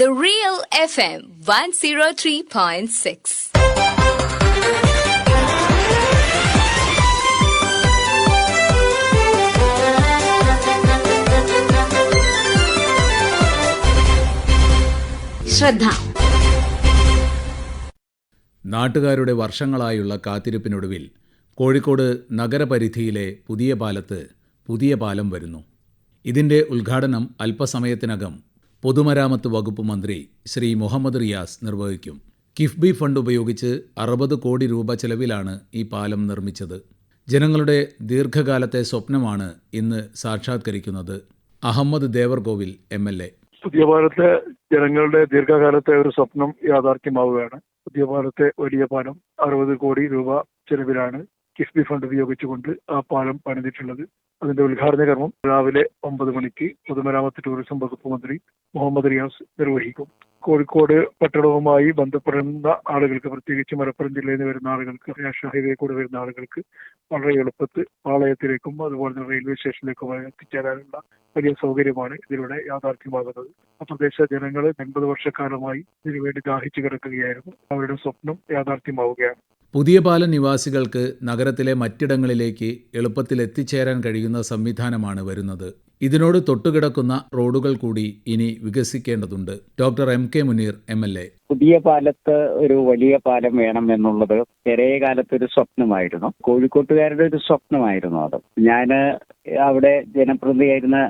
The Real FM 103.6. ശ്രദ്ധ നാട്ടുകാരുടെ വർഷങ്ങളായുള്ള കാത്തിരിപ്പിനൊടുവിൽ കോഴിക്കോട് നഗരപരിധിയിലെ പുതിയ പാലത്ത് പുതിയ പാലം വരുന്നു ഇതിന്റെ ഉദ്ഘാടനം അല്പസമയത്തിനകം പൊതുമരാമത്ത് വകുപ്പ് മന്ത്രി ശ്രീ മുഹമ്മദ് റിയാസ് നിർവഹിക്കും. കിഫ്ബി ഫണ്ട് ഉപയോഗിച്ച് അറുപത് കോടി രൂപ ചെലവിലാണ് ഈ പാലം നിർമ്മിച്ചത്. ജനങ്ങളുടെ ദീർഘകാലത്തെ സ്വപ്നമാണ് ഇന്ന് സാക്ഷാത്കരിക്കുന്നത്. Ahammed Devarkovil M L A. പുതിയ പാലത്തെ ജനങ്ങളുടെ ദീർഘകാലത്തെ ഒരു സ്വപ്നം യാഥാർത്ഥ്യമാവുകയാണ്. പുതിയ പാലത്തെ വലിയ പാലം അറുപത് കോടി രൂപ ചെലവിലാണ്. കിഫ്ബി ഫണ്ട് ഉപയോഗിച്ചുകൊണ്ട് ആ പാലം പണിതിട്ടുള്ളത്. അതിന്റെ ഉദ്ഘാടന കർമ്മം രാവിലെ ഒമ്പത് മണിക്ക് പൊതുമരാമത്ത് ടൂറിസം വകുപ്പ് മന്ത്രി മുഹമ്മദ് റിയാസ് നിർവഹിക്കും. കോഴിക്കോട് പട്ടണവുമായി ബന്ധപ്പെടുന്ന ആളുകൾക്ക് പ്രത്യേകിച്ച് മലപ്പുറം ജില്ലയിൽ നിന്ന് വരുന്ന ആളുകൾക്ക് നാഷണൽ ഹൈവേ കൂടെ വരുന്ന ആളുകൾക്ക് വളരെ എളുപ്പത്തിൽ പാളയത്തിലേക്കും അതുപോലെ തന്നെ റെയിൽവേ സ്റ്റേഷനിലേക്കും എത്തിച്ചേരാനുള്ള വലിയ സൗകര്യമാണ് ഇതിലൂടെ യാഥാർത്ഥ്യമാകുന്നത്. ആ പ്രദേശ ജനങ്ങൾ എൺപത് വർഷക്കാലമായി ഇതിനുവേണ്ടി ദാഹിച്ചു കിടക്കുകയായിരുന്നു. അവരുടെ സ്വപ്നം യാഥാർത്ഥ്യമാവുകയാണ്. പുതിയ പാല നിവാസികൾക്ക് നഗരത്തിലെ മറ്റിടങ്ങളിലേക്ക് എളുപ്പത്തിൽ എത്തിച്ചേരാൻ കഴിയുന്ന സംവിധാനമാണ് വരുന്നത്. ഇതിനോട് തൊട്ടുകിടക്കുന്ന റോഡുകൾ കൂടി ഇനി വികസിക്കേണ്ടതുണ്ട്. Doctor M K Muneer M L A. പുതിയ പാലത്ത് ഒരു വലിയ പാലം വേണം എന്നുള്ളത് ചെറിയ കാലത്ത് ഒരു സ്വപ്നമായിരുന്നു. കോഴിക്കോട്ടുകാരുടെ ഒരു സ്വപ്നമായിരുന്നു അത്. ഞാൻ അവിടെ ജനപ്രതിയായിരുന്ന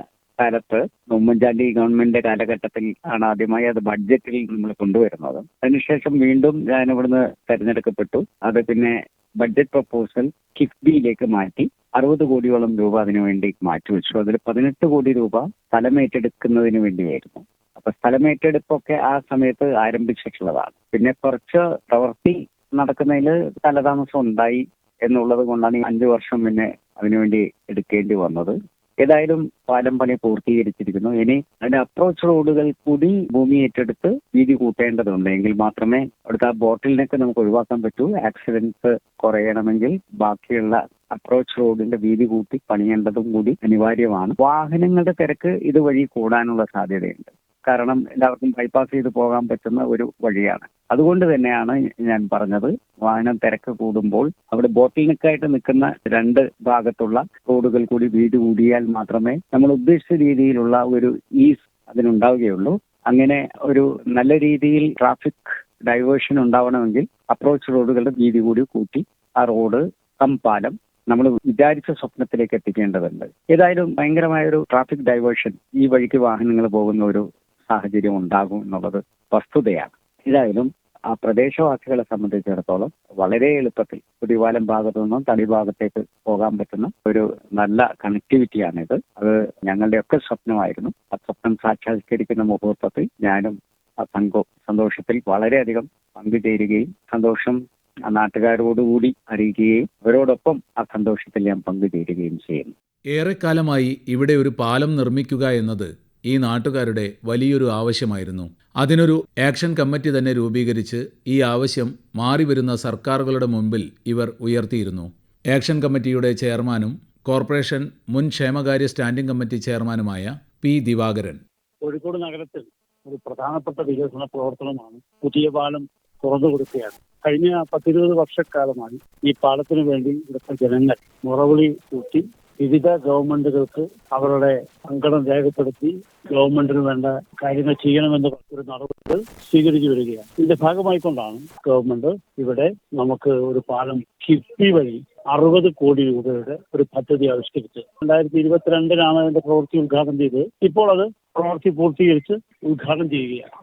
കാലത്ത് ഉമ്മൻചാണ്ടി ഗവൺമെന്റിന്റെ കാലഘട്ടത്തിൽ ആണ് ആദ്യമായി അത് ബഡ്ജറ്റിൽ നമ്മൾ കൊണ്ടുവരുന്നത്. അതിനുശേഷം വീണ്ടും ഞാൻ ഇവിടുന്ന് തെരഞ്ഞെടുക്കപ്പെട്ടു. അത് പിന്നെ ബഡ്ജറ്റ് പ്രപ്പോസൽ കിഫ്ബിയിലേക്ക് മാറ്റി അറുപത് കോടിയോളം രൂപ അതിനുവേണ്ടി മാറ്റിവെച്ചു അതിൽ പതിനെട്ട് കോടി രൂപ സ്ഥലമേറ്റെടുക്കുന്നതിന് വേണ്ടിയായിരുന്നു. അപ്പൊ സ്ഥലമേറ്റെടുപ്പൊക്കെ ആ സമയത്ത് ആരംഭിച്ചിട്ടുള്ളതാണ്. പിന്നെ കുറച്ച് പ്രവൃത്തി നടക്കുന്നതിൽ കാലതാമസം ഉണ്ടായി എന്നുള്ളത് കൊണ്ടാണ് ഈ അഞ്ചു വർഷം പിന്നെ അതിനുവേണ്ടി എടുക്കേണ്ടി വന്നത്. ഏതായാലും പാലം പണി പൂർത്തീകരിച്ചിരിക്കുന്നു. ഇനി അതിന്റെ അപ്രോച്ച് റോഡുകൾ കൂടി ഭൂമി ഏറ്റെടുത്ത് വീതി കൂട്ടേണ്ടതുണ്ട്. എങ്കിൽ മാത്രമേ അവിടുത്തെ ആ ബോട്ടിലിനൊക്കെ നമുക്ക് ഒഴിവാക്കാൻ പറ്റൂ. ആക്സിഡന്റ്സ് കുറയണമെങ്കിൽ ബാക്കിയുള്ള അപ്രോച്ച് റോഡിന്റെ വീതി കൂട്ടി പണിയേണ്ടതും കൂടി അനിവാര്യമാണ്. വാഹനങ്ങളുടെ തിരക്ക് ഇതുവഴി കൂടാനുള്ള സാധ്യതയുണ്ട്. കാരണം എല്ലാവർക്കും ബൈപ്പാസ് ചെയ്ത് പോകാൻ പറ്റുന്ന ഒരു വഴിയാണ്. അതുകൊണ്ട് തന്നെയാണ് ഞാൻ പറഞ്ഞത് വാഹനം തിരക്ക് കൂടുമ്പോൾ അവിടെ ബോട്ടിൽനെക്കായിട്ട് നിൽക്കുന്ന രണ്ട് ഭാഗത്തുള്ള റോഡുകൾ കൂടി വീട് കൂടിയാൽ മാത്രമേ നമ്മൾ ഉദ്ദേശിച്ച രീതിയിലുള്ള ഒരു ഈസ് അതിനുണ്ടാവുകയുള്ളൂ. അങ്ങനെ ഒരു നല്ല രീതിയിൽ ട്രാഫിക് ഡൈവേർഷൻ ഉണ്ടാവണമെങ്കിൽ അപ്രോച്ച് റോഡുകളുടെ വീതി കൂടി കൂട്ടി ആ റോഡ് കമ്പാലം പാലം നമ്മൾ വിചാരിച്ച സ്വപ്നത്തിലേക്ക് എത്തിക്കേണ്ടതുണ്ട്. ഏതായാലും ഭയങ്കരമായ ഒരു ട്രാഫിക് ഡൈവേർഷൻ ഈ വഴിക്ക് വാഹനങ്ങൾ പോകുന്ന ഒരു സാഹചര്യം ഉണ്ടാകും എന്നുള്ളത് വസ്തുതയാണ്. ഏതായാലും ആ പ്രദേശവാസികളെ സംബന്ധിച്ചിടത്തോളം വളരെ എളുപ്പത്തിൽ കുടിവാലം ഭാഗത്തു നിന്നും തടി ഭാഗത്തേക്ക് പോകാൻ പറ്റുന്ന ഒരു നല്ല കണക്ടിവിറ്റിയാണിത് അത് ഞങ്ങളുടെയൊക്കെ സ്വപ്നമായിരുന്നു. ആ സ്വപ്നം സാക്ഷാത്കരിക്കുന്ന മുഹൂർത്തത്തിൽ ഞാനും ആ സംഘവും സന്തോഷത്തിൽ വളരെയധികം പങ്കുചേരുകയും സന്തോഷം നാട്ടുകാരോടുകൂടി അറിയിക്കുകയും അവരോടൊപ്പം ആ സന്തോഷത്തിൽ ഞാൻ പങ്കുചേരുകയും ചെയ്യുന്നു. ഏറെക്കാലമായി ഇവിടെ ഒരു പാലം നിർമ്മിക്കുക എന്നത് ഈ നാട്ടുകാരുടെ വലിയൊരു ആവശ്യമായിരുന്നു. അതിനൊരു ആക്ഷൻ കമ്മിറ്റി തന്നെ രൂപീകരിച്ച് ഈ ആവശ്യം മാറിവരുന്ന സർക്കാരുകളുടെ മുമ്പിൽ ഇവർ ഉയർത്തിയിരുന്നു. ആക്ഷൻ കമ്മിറ്റിയുടെ ചെയർമാനും കോർപ്പറേഷൻ മുൻ ക്ഷേമകാര്യ സ്റ്റാൻഡിംഗ് കമ്മിറ്റി ചെയർമാനുമായ പി ദിവാകരൻ. കോഴിക്കോട് നഗരത്തിൽ ഒരു പ്രധാനപ്പെട്ട വികസന പ്രവർത്തനമാണ് പുതിയ പാലം തുറന്നു കൊടുക്കുകയാണ്. കഴിഞ്ഞ പത്തിരുപത് വർഷക്കാലമായി ഈ പാലത്തിന് വേണ്ടി ഇവിടുത്തെ ജനങ്ങൾ മുറവിളി കൂട്ടി വിവിധ ഗവൺമെന്റുകൾക്ക് അവരുടെ സങ്കടം രേഖപ്പെടുത്തി ഗവൺമെന്റിന് വേണ്ട കാര്യങ്ങൾ ചെയ്യണമെന്ന് ഒരു നടപടികൾ സ്വീകരിച്ചു വരികയാണ്. ഇതിന്റെ ഭാഗമായിക്കൊണ്ടാണ് ഗവൺമെന്റ് ഇവിടെ നമുക്ക് ഒരു പാലം കിഫ്ബി വഴി അറുപത് കോടി രൂപയുടെ ഒരു പദ്ധതി ആവിഷ്കരിച്ചത്. രണ്ടായിരത്തി ഇരുപത്തിരണ്ടിനാണ് അതിന്റെ പ്രവൃത്തി ഉദ്ഘാടനം ചെയ്തത്. ഇപ്പോൾ അത് പ്രവൃത്തി പൂർത്തീകരിച്ച് ഉദ്ഘാടനം ചെയ്യുകയാണ്.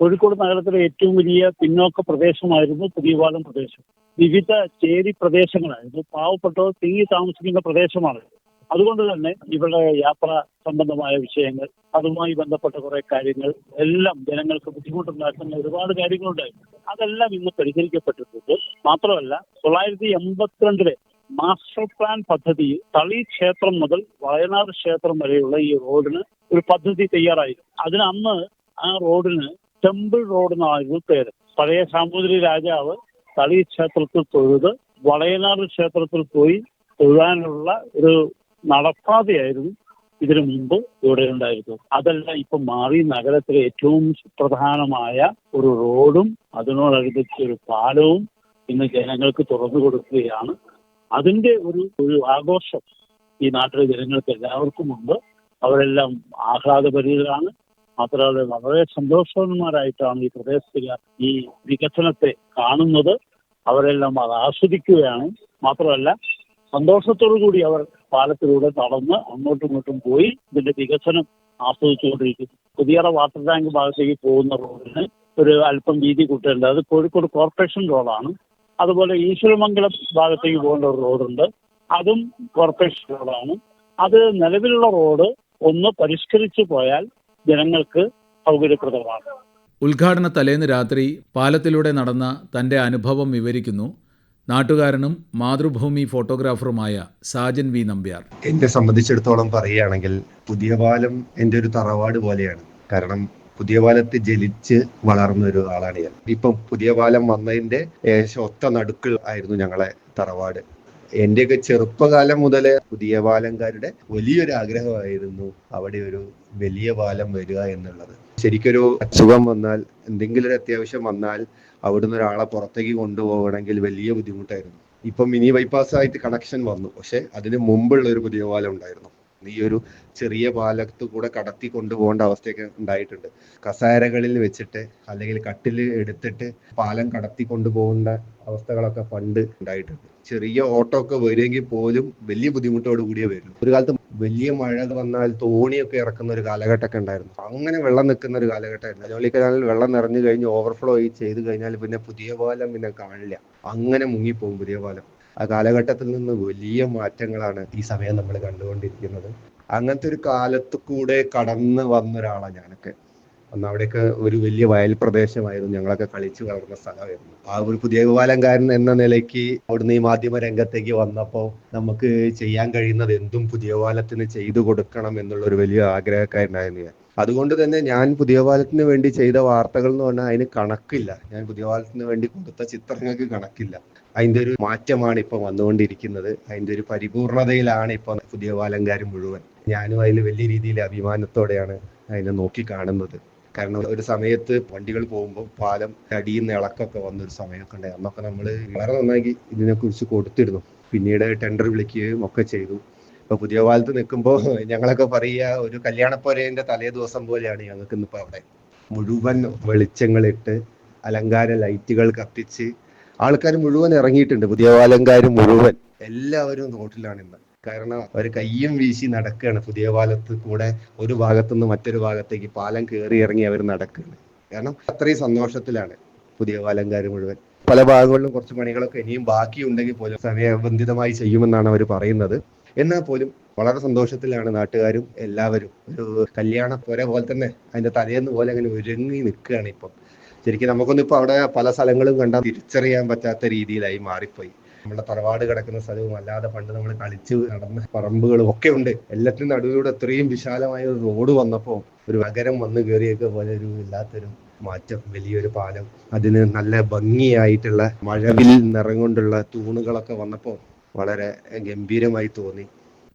കോഴിക്കോട് നഗരത്തിലെ ഏറ്റവും വലിയ പിന്നോക്ക പ്രദേശമായിരുന്നു പുതിയപാലം പ്രദേശം. വിവിധ ചേരി പ്രദേശങ്ങളായിരുന്നു പാവപ്പെട്ടവർ തിങ്ങി താമസിക്കുന്ന പ്രദേശമാണ്. അതുകൊണ്ട് തന്നെ ഇവിടെ യാത്ര സംബന്ധമായ വിഷയങ്ങൾ അതുമായി ബന്ധപ്പെട്ട കുറെ കാര്യങ്ങൾ എല്ലാം ജനങ്ങൾക്ക് ബുദ്ധിമുട്ടുണ്ടാക്കുന്ന ഒരുപാട് കാര്യങ്ങളുണ്ടായിരുന്നു അതെല്ലാം ഇന്ന് പരിഹരിക്കപ്പെട്ടിട്ടുണ്ട്. മാത്രമല്ല തൊള്ളായിരത്തി എൺപത്തിരണ്ടിലെ മാസ്റ്റർ പ്ലാൻ പദ്ധതി തളി ക്ഷേത്രം മുതൽ വയനാട് ക്ഷേത്രം വരെയുള്ള ഈ റോഡിന് ഒരു പദ്ധതി തയ്യാറായിരുന്നു അതിന് അന്ന് ആ റോഡിന് ടെമ്പിൾ റോഡ് എന്നായിരുന്നു പേര്. പഴയ സാമൂതിരി രാജാവ് തളി ക്ഷേത്രത്തിൽ തൊഴുത് വളയനാട് ക്ഷേത്രത്തിൽ പോയി തൊഴാനുള്ള ഒരു നടപ്പാതയായിരുന്നു ഇതിനു മുമ്പ് ഇവിടെ ഉണ്ടായിരുന്നു അതെല്ലാം ഇപ്പൊ മാറി നഗരത്തിലെ ഏറ്റവും പ്രധാനമായ ഒരു റോഡും അതിനോടനുബന്ധിച്ച് ഒരു പാലവും ഇന്ന് ജനങ്ങൾക്ക് തുറന്നു കൊടുക്കുകയാണ്. അതിന്റെ ഒരു ഒരു ആഘോഷം ഈ നാട്ടിലെ ജനങ്ങൾക്ക് എല്ലാവർക്കും ഉണ്ട്. അവരെല്ലാം ആഹ്ലാദപരിതരാണ്. മാത്രമല്ല വളരെ സന്തോഷവാന്മാരായിട്ടാണ് ഈ പ്രദേശത്തുകാർ ഈ വികസനത്തെ കാണുന്നത്. അവരെല്ലാം അത് ആസ്വദിക്കുകയാണ്. മാത്രമല്ല സന്തോഷത്തോടു കൂടി അവർ പാലത്തിലൂടെ നടന്ന് അങ്ങോട്ടും ഇങ്ങോട്ടും പോയി ഇതിന്റെ വികസനം ആസ്വദിച്ചുകൊണ്ടിരിക്കുന്നു. പുതിയറ വാട്ടർ ടാങ്ക് ഭാഗത്തേക്ക് പോകുന്ന റോഡിന് ഒരു അല്പം വീതി കൂട്ടേണ്ടത്. അത് കോഴിക്കോട് കോർപ്പറേഷൻ റോഡാണ്. അതുപോലെ ഈശ്വരമംഗലം ഭാഗത്തേക്ക് പോകേണ്ട ഒരു റോഡുണ്ട്. അതും കോർപ്പറേഷൻ റോഡാണ്. അത് നിലവിലുള്ള റോഡ് ഒന്ന് പരിഷ്കരിച്ചു പോയാൽ ജനങ്ങൾക്ക് സൗകര്യപ്രദമാണ്. ഉദ്ഘാടന തലേന്ന് രാത്രി പാലത്തിലൂടെ നടന്ന തന്റെ അനുഭവം വിവരിക്കുന്നു. നാട്ടുകാരനും മാതൃഭൂമി ഫോട്ടോഗ്രാഫറുമായ സാജൻ വി. നമ്പ്യാർ. എന്നെ സംബന്ധിച്ചിടത്തോളം പറയുകയാണെങ്കിൽ പുതിയ പാലം എന്റെ ഒരു തറവാട് പോലെയാണ്. കാരണം പുതിയ പാലത്ത് ജലിച്ച് വളർന്ന ഒരു ആളാണ് ഞാൻ. ഇപ്പം പുതിയ പാലം വന്നതിന്റെ ഏകദേശം ഒത്ത നടുക്കിൽ ആയിരുന്നു ഞങ്ങളെ തറവാട്. എന്റെയൊക്കെ ചെറുപ്പകാലം മുതലേ പുതിയ പാലംകാരുടെ വലിയൊരു ആഗ്രഹമായിരുന്നു അവിടെ ഒരു വലിയ പാലം വരിക എന്നുള്ളത്. ശരിക്കൊരു അസുഖം വന്നാൽ എന്തെങ്കിലും ഒരു അത്യാവശ്യം വന്നാൽ അവിടുന്ന് ഒരാളെ പുറത്തേക്ക് കൊണ്ടുപോകണമെങ്കിൽ വലിയ ബുദ്ധിമുട്ടായിരുന്നു. ഇപ്പം മിനി ബൈപ്പാസ് ആയിട്ട് കണക്ഷൻ വന്നു. പക്ഷെ അതിന് മുമ്പുള്ള ഒരു പുതിയ പാലം ഉണ്ടായിരുന്നു. ഈ ഒരു ചെറിയ പാലത്ത് കൂടെ കടത്തി കൊണ്ടുപോകേണ്ട അവസ്ഥയൊക്കെ ഉണ്ടായിട്ടുണ്ട്. കസേരകളിൽ വെച്ചിട്ട് അല്ലെങ്കിൽ കട്ടിൽ എടുത്തിട്ട് പാലം കടത്തി കൊണ്ടുപോകേണ്ട അവസ്ഥകളൊക്കെ പണ്ട് ഉണ്ടായിട്ടുണ്ട്. ചെറിയ ഓട്ടോ ഒക്കെ വരുമെങ്കിൽ പോലും വലിയ ബുദ്ധിമുട്ടോട് കൂടിയേ വരും. ഒരു കാലത്ത് വലിയ മഴ വന്നാൽ തോണിയൊക്കെ ഇറക്കുന്ന ഒരു കാലഘട്ടമൊക്കെ ഉണ്ടായിരുന്നു. അങ്ങനെ വെള്ളം നിൽക്കുന്ന ഒരു കാലഘട്ടമായിരുന്നു. ജോലി കനാലിൽ വെള്ളം നിറഞ്ഞു കഴിഞ്ഞ് ഓവർഫ്ലോ ചെയ്ത് കഴിഞ്ഞാൽ പിന്നെ പുതിയ പാലം പിന്നെ കാണില്ല. അങ്ങനെ മുങ്ങിപ്പോകും പുതിയ പാലം. ആ കാലഘട്ടത്തിൽ നിന്ന് വലിയ മാറ്റങ്ങളാണ് ഈ സമയം നമ്മൾ കണ്ടുകൊണ്ടിരിക്കുന്നത്. അങ്ങനത്തെ ഒരു കാലത്ത് കൂടെ കടന്നു വന്ന ഒരാളാണ് ഞാനൊക്കെ. അന്ന് അവിടെയൊക്കെ ഒരു വലിയ വയൽ പ്രദേശമായിരുന്നു. ഞങ്ങളൊക്കെ കളിച്ചു വളർന്ന സ്ഥലമായിരുന്നു. ആ ഒരു പുതിയ ഗോപാലങ്കാരൻ എന്ന നിലയ്ക്ക് അവിടുന്ന് ഈ മാധ്യമ രംഗത്തേക്ക് വന്നപ്പോൾ നമുക്ക് ചെയ്യാൻ കഴിയുന്നത് എന്തും പുതിയ ഗോപാലത്തിന് ചെയ്തു കൊടുക്കണം എന്നുള്ള ഒരു വലിയ ആഗ്രഹക്കാരനായിരുന്നു ഞാൻ. അതുകൊണ്ട് തന്നെ ഞാൻ പുതിയ പാലത്തിന് വേണ്ടി ചെയ്ത വാർത്തകൾ എന്ന് പറഞ്ഞാൽ അതിന് കണക്കില്ല. ഞാൻ പുതിയ പാലത്തിന് വേണ്ടി കൊടുത്ത ചിത്രങ്ങൾക്ക് കണക്കില്ല. അതിന്റെ ഒരു മാറ്റമാണ് ഇപ്പൊ വന്നുകൊണ്ടിരിക്കുന്നത്. അതിന്റെ ഒരു പരിപൂർണതയിലാണ് ഇപ്പൊ പുതിയ പാലംകാർ മുഴുവൻ. ഞാനും അതിൽ വലിയ രീതിയിൽ അഭിമാനത്തോടെയാണ് അതിനെ നോക്കി കാണുന്നത് കാരണം ഒരു സമയത്ത് വണ്ടികൾ പോകുമ്പോൾ പാലം അടിയിൽ നിന്ന് ഇളക്കൊക്കെ വന്നൊരു സമയമൊക്കെ ഉണ്ടായി. അന്നൊക്കെ നമ്മൾ വളരെ നന്നായി ഇതിനെക്കുറിച്ച് കൊടുത്തിരുന്നു. പിന്നീട് ടെൻഡർ വിളിക്കുകയും ഒക്കെ ചെയ്തു. ഇപ്പൊ പുതിയ പാലത്ത് നിൽക്കുമ്പോൾ ഞങ്ങളൊക്കെ പറയുക ഒരു കല്യാണപ്പൊരേന്റെ തലേ ദിവസം പോലെയാണ് ഞങ്ങൾക്ക് ഇന്നിപ്പോ അവിടെ. മുഴുവൻ വെളിച്ചങ്ങളിട്ട് അലങ്കാര ലൈറ്റുകൾ കത്തിച്ച് ആൾക്കാർ മുഴുവൻ ഇറങ്ങിയിട്ടുണ്ട്. പുതിയ പാലംകാർ മുഴുവൻ. എല്ലാവരും റോട്ടിലാണ് ഇന്ന്. കാരണം അവർ കയ്യും വീശി നടക്കുകയാണ് പുതിയ പാലത്ത് കൂടെ ഒരു ഭാഗത്തുനിന്ന് മറ്റൊരു ഭാഗത്തേക്ക് പാലം കയറി ഇറങ്ങി അവർ നടക്കുകയാണ് കാരണം അത്രയും സന്തോഷത്തിലാണ് പുതിയ പാലംകാർ മുഴുവൻ. പല ഭാഗങ്ങളിലും കുറച്ച് പണികളൊക്കെ ഇനിയും ബാക്കിയുണ്ടെങ്കിൽ പോലും സമയബന്ധിതമായി ചെയ്യുമെന്നാണ് അവർ പറയുന്നത്. എന്നാൽ പോലും വളരെ സന്തോഷത്തിലാണ് നാട്ടുകാരും എല്ലാവരും. ഒരു കല്യാണ പോരെ പോലെ തന്നെ അതിന്റെ തലേന്ന് പോലെ അങ്ങനെ ഒരുങ്ങി നിൽക്കുകയാണ് ഇപ്പം. ശരിക്കും നമുക്കൊന്നും ഇപ്പൊ അവിടെ പല സ്ഥലങ്ങളും കണ്ടാൽ തിരിച്ചറിയാൻ പറ്റാത്ത രീതിയിലായി മാറിപ്പോയി. നമ്മുടെ തറവാട് കിടക്കുന്ന സ്ഥലവും അല്ലാതെ പണ്ട് നമ്മൾ കളിച്ച് നടന്ന പറമ്പുകളും ഒക്കെ ഉണ്ട്. എല്ലാത്തിനും നടുവിലൂടെ അത്രയും വിശാലമായ ഒരു റോഡ് വന്നപ്പോൾ ഒരു നഗരം വന്നു കയറിയൊക്കെ പോലെ ഒരു ഇല്ലാത്തൊരു മാറ്റം വലിയൊരു പാലം. അതിന് നല്ല ഭംഗിയായിട്ടുള്ള മഴവിൽ നിറം കൊണ്ടുള്ള തൂണുകളൊക്കെ വന്നപ്പോൾ വളരെ ഗംഭീരമായി തോന്നി.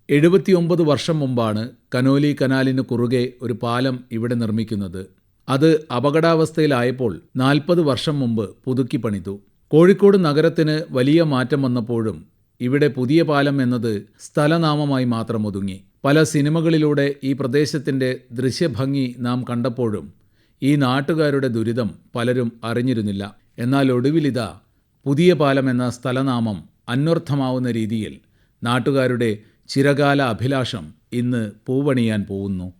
എഴുപത്തിയൊമ്പത് വർഷം മുമ്പാണ് കനോലി കനാലിന് കുറുകെ ഒരു പാലം ഇവിടെ നിർമ്മിക്കുന്നത്. അത് അപകടാവസ്ഥയിലായപ്പോൾ നാൽപ്പത് വർഷം മുമ്പ് പുതുക്കി പണിതു. കോഴിക്കോട് നഗരത്തിന് വലിയ മാറ്റം വന്നപ്പോഴും ഇവിടെ പുതിയ പാലം എന്നത് സ്ഥലനാമമായി മാത്രം ഒതുങ്ങി. പല സിനിമകളിലൂടെ ഈ പ്രദേശത്തിന്റെ ദൃശ്യഭംഗി നാം കണ്ടപ്പോഴും ഈ നാട്ടുകാരുടെ ദുരിതം പലരും അറിഞ്ഞിരുന്നില്ല. എന്നാൽ ഒടുവിലിതാ പുതിയ പാലം എന്ന സ്ഥലനാമം അന്വർത്ഥമാവുന്ന രീതിയിൽ നാട്ടുകാരുടെ ചിരകാല അഭിലാഷം ഇന്ന് പൂവണിയാൻ പോകുന്നു.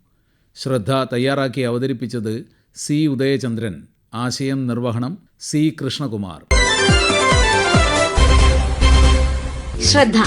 ശ്രദ്ധ തയ്യാറാക്കി അവതരിപ്പിച്ചത് സി ഉദയചന്ദ്രൻ ആശയം നിർവഹണം സി കൃഷ്ണകുമാർ. ശ്രദ്ധ.